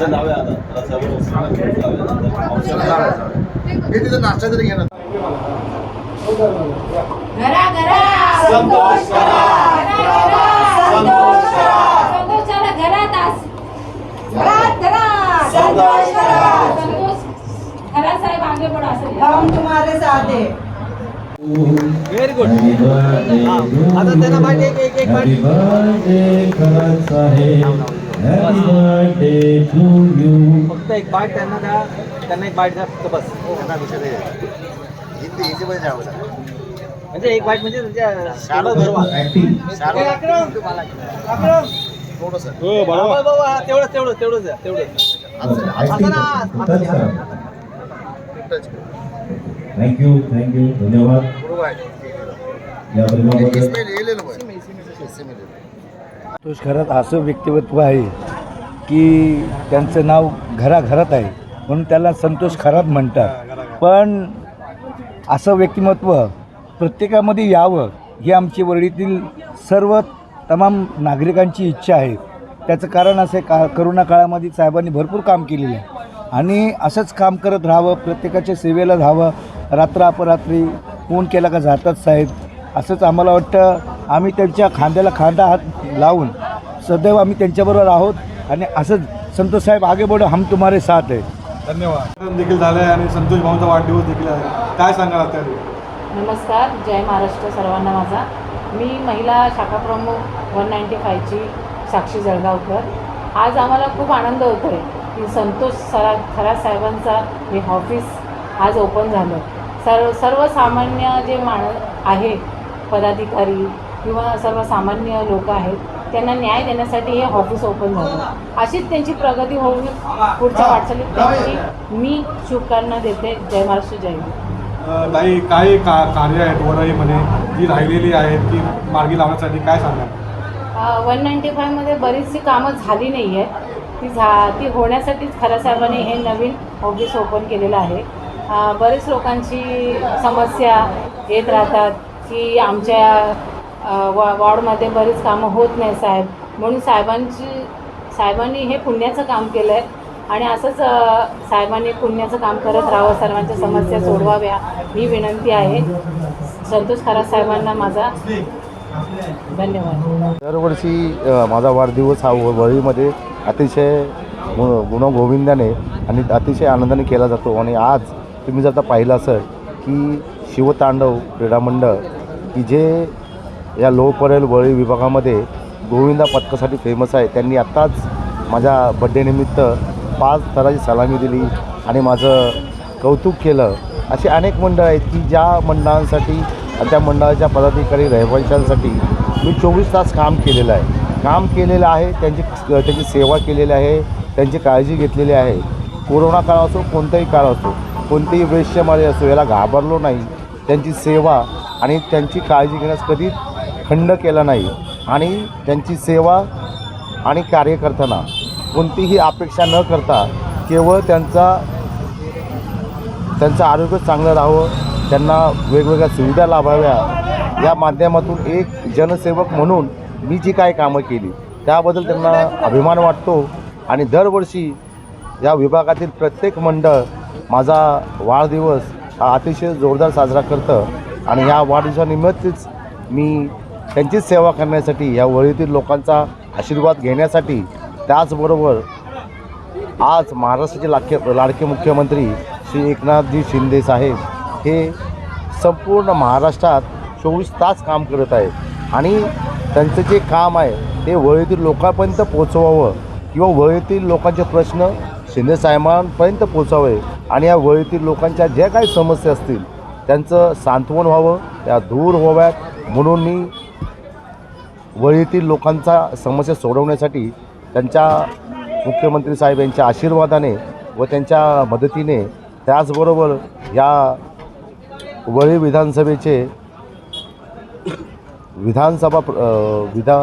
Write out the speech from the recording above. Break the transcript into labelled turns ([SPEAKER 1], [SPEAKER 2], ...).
[SPEAKER 1] जाऊया आता जरा जवळ
[SPEAKER 2] हे तिथं नाश्ता तरी घेणार
[SPEAKER 3] घरा घरा
[SPEAKER 1] संतोष करा.
[SPEAKER 3] घरा, घरा,
[SPEAKER 1] संतोष करा.
[SPEAKER 3] संतोषाला घरात आस- घरात
[SPEAKER 1] संतोष करा.
[SPEAKER 3] संतोष घरा साहेब आगे बढा असं
[SPEAKER 4] हम तुम्हारे साथ हैं।
[SPEAKER 5] व्हेरी गुड
[SPEAKER 6] आता त्यांना माहिती एक एक
[SPEAKER 5] आहे हॅपी बर्थडे टू यू
[SPEAKER 6] फक्त एक बाईट त्यांना द्या त्यांना एक बाईट द्या फक्त बस. त्यांना विषय दे.
[SPEAKER 2] हिंदी हिंदीमध्ये आवडतं
[SPEAKER 6] म्हणजे एक बाईट म्हणजे तुमच्या शाळेत भरवा
[SPEAKER 5] ऍक्टिंग
[SPEAKER 2] थोडंसं.
[SPEAKER 6] बाबा, बाबा, हा, तेवढंच तेवढंच तेवढंच द्या, तेवढंच.
[SPEAKER 5] टच थँक्यू थँक्यू धन्यवाद.
[SPEAKER 2] बरोबर आहे.
[SPEAKER 5] या प्रेमाबद्दल
[SPEAKER 2] इसमें ले लो भाई इसमें
[SPEAKER 7] संतोष खरात असं व्यक्तिमत्व आहे की त्यांचं नाव घराघरात आहे. म्हणून त्याला संतोष खरात म्हणतात. पण असं व्यक्तिमत्व प्रत्येकामध्ये यावं ही आमची वरळीतील सर्व तमाम नागरिकांची इच्छा आहे. त्याचं कारण असं आहे का करोना काळामध्ये साहेबांनी भरपूर काम केलेलं आहे. आणि असंच काम करत राहावं प्रत्येकाच्या सेवेला राहावं रात्र अपरात्री फोन केला का जातात साहेब? असंच आम्हाला वाटतं आम्ही त्यांच्या खांद्याला खांदा हात लावून सदैव आम्ही त्यांच्याबरोबर आहोत आणि असंच संतोष साहेब आगे बढो हम तुम्हारे साथ आहे
[SPEAKER 8] धन्यवाद. देखील झालं आहे आणि संतोष भाऊंचा वाढदिवस देखील आहे. काय सांगाल आता?
[SPEAKER 3] नमस्कार जय महाराष्ट्र सर्वांना माझा. मी महिला शाखा प्रमुख वन नाईन्टी फायची साक्षी जळगावकर. आज आम्हाला खूप आनंद होतो आहे की संतोष सरा खरात साहेबांचा हे ऑफिस आज ओपन झालं. सर्व सर्वसामान्य जे माण आहे पदाधिकारी किंवा सर्वसामान्य लोक आहेत त्यांना न्याय देण्यासाठी हे ऑफिस ओपन झालं. अशीच त्यांची प्रगती होऊन पुढच्या वाटचालीत त्यांची मी शुभकामना देते. जय महाराष्ट्र जय
[SPEAKER 8] ताई काय का कार्य आहेत? वरळीमध्ये जी राहिलेली आहेत ती मार्गी लावण्यासाठी काय सांगाल?
[SPEAKER 3] वन नाईन्टी फायमध्ये बरीचशी कामं झाली नाही आहेत ती झा ती होण्यासाठीच खऱ्या साहेबांनी हे नवीन ऑफिस ओपन केलेलं आहे. बरेच लोकांची समस्या येत राहतात की आमच्या वॉ वॉर्डमध्ये बरीच कामं होत नाही साहेब. म्हणून साहेबांची साहेबांनी हे पुण्याचं काम केलं आहे आणि असंच साहेबांनी पुण्याचं काम करत राहावं सर्वांच्या समस्या सोडवाव्या ही विनंती आहे. संतोष खरात साहेबांना माझा धन्यवाद.
[SPEAKER 7] दरवर्षी माझा वाढदिवस हा वळीमध्ये अतिशय गु गुणगोविंदाने आणि अतिशय आनंदाने केला जातो. आणि आज तुम्ही जर आता पाहिलं असं की शिवतांडव क्रीडा मंडळ की जे या लो परेल वळी विभागामध्ये गोविंदा पथकासाठी फेमस आहे. त्यांनी आत्ताच माझ्या बड्डेनिमित्त पाच थराची सलामी दिली आणि माझं कौतुक केलं. अशी अनेक मंडळ आहेत की ज्या मंडळांसाठी त्या मंडळाच्या पदाधिकारी रहिवाशांसाठी मी चोवीस तास काम केलेलं आहे. काम केलेलं आहे त्यांची त्यांची सेवा केलेली आहे त्यांची काळजी घेतलेली आहे. कोरोना काळ असो कोणताही काळ असो कोणतेही वैश्यमारी असो याला घाबरलो नाही. त्यांची सेवा आणि त्यांची काळजी घेण्यास कधीच खंड केला नाही. आणि त्यांची सेवा आणि कार्य करताना कोणतीही अपेक्षा न करता केवळ त्यांचा त्यांचं आरोग्य चांगलं राहावं त्यांना वेगवेगळ्या सुविधा लाभाव्या या माध्यमातून एक जनसेवक म्हणून मी जी काय कामं केली त्याबद्दल त्यांना अभिमान वाटतो. आणि दरवर्षी या विभागातील प्रत्येक मंडळ माझा वाढदिवस हा अतिशय जोरदार साजरा करतं. आणि ह्या वाढदिवसानिमित्तच मी त्यांचीच सेवा करण्यासाठी या वळीतील लोकांचा आशीर्वाद घेण्यासाठी त्याचबरोबर आज महाराष्ट्राचे लाखे लाडके मुख्यमंत्री श्री एकनाथजी शिंदे साहेब हे संपूर्ण महाराष्ट्रात चोवीस तास काम करत आहेत. आणि त्यांचं जे काम आहे ते वळीतील लोकांपर्यंत पोचवावं किंवा वळीतील लोकांचे प्रश्न शिंदेसाहेबांपर्यंत पोचावे आणि या वळीतील लोकांच्या ज्या काही समस्या असतील त्यांचं सांत्वन व्हावं त्या दूर व्हाव्यात. म्हणून मी वळीतील लोकांचा समस्या सोडवण्यासाठी त्यांच्या मुख्यमंत्री साहेब यांच्या आशीर्वादाने व त्यांच्या मदतीने त्याचबरोबर या वळी विधानसभेचे विधानसभा प्र- विधा